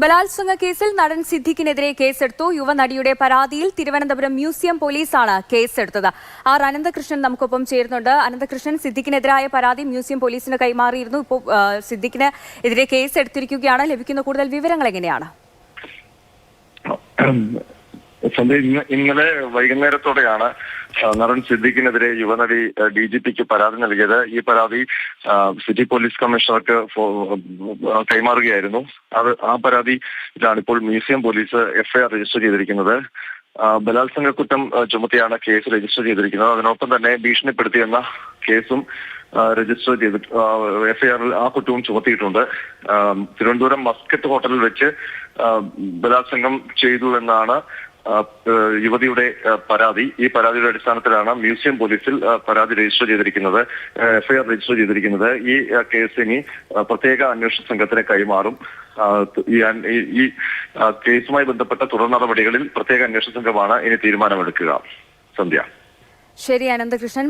ബലാത്സംഗ കേസിൽ നടൻ സിദ്ദിഖിനെതിരെ കേസെടുത്തു. യുവനടിയുടെ പരാതിയിൽ തിരുവനന്തപുരം മ്യൂസിയം പോലീസാണ് കേസെടുത്തത്. ആർ അനന്തകൃഷ്ണൻ നമുക്കൊപ്പം ചേരുന്നുണ്ട്. അനന്തകൃഷ്ണൻ സിദ്ദിഖിനെതിരായ പരാതി മ്യൂസിയം പോലീസിന് കൈമാറിയിരുന്നു. ഇപ്പോൾ സിദ്ദിഖിന് എതിരെ കേസെടുത്തിരിക്കുകയാണ്. ലഭിക്കുന്ന കൂടുതൽ വിവരങ്ങൾ എങ്ങനെയാണ്? ഇന്നലെ വൈകുന്നേരത്തോടെയാണ് നടൻ സിദ്ദിഖിനെതിരെ യുവനടി ഡി ജി പിക്ക് പരാതി നൽകിയത്. ഈ പരാതി സിറ്റി പോലീസ് കമ്മീഷണർക്ക് കൈമാറുകയായിരുന്നു. അത് ആ പരാതിയിലാണ് ഇപ്പോൾ മ്യൂസിയം പോലീസ് എഫ്ഐആർ രജിസ്റ്റർ ചെയ്തിരിക്കുന്നത്. ബലാത്സംഗ കുറ്റം ചുമത്തിയാണ് കേസ് രജിസ്റ്റർ ചെയ്തിരിക്കുന്നത്. അതിനൊപ്പം തന്നെ ഭീഷണിപ്പെടുത്തിയെന്ന കേസും രജിസ്റ്റർ ചെയ്ത് എഫ്ഐആറിൽ ആ കുറ്റവും ചുമത്തിയിട്ടുണ്ട്. തിരുവനന്തപുരം മസ്കറ്റ് ഹോട്ടലിൽ വെച്ച് ബലാത്സംഗം ചെയ്തു എന്നാണ് യുവതിയുടെ പരാതി. ഈ പരാതിയുടെ അടിസ്ഥാനത്തിലാണ് മ്യൂസിയം പോലീസിൽ പരാതി രജിസ്റ്റർ ചെയ്തിരിക്കുന്നത് എഫ്ഐആർ രജിസ്റ്റർ ചെയ്തിരിക്കുന്നത്. ഈ കേസ് ഇനി പ്രത്യേക അന്വേഷണ സംഘത്തിന് കൈമാറും. ഈ കേസുമായി ബന്ധപ്പെട്ട തുടർ നടപടികളിൽ പ്രത്യേക അന്വേഷണ സംഘമാണ് ഇനി തീരുമാനമെടുക്കുക. സന്ധ്യ. ശരി അനന്തകൃഷ്ണൻ.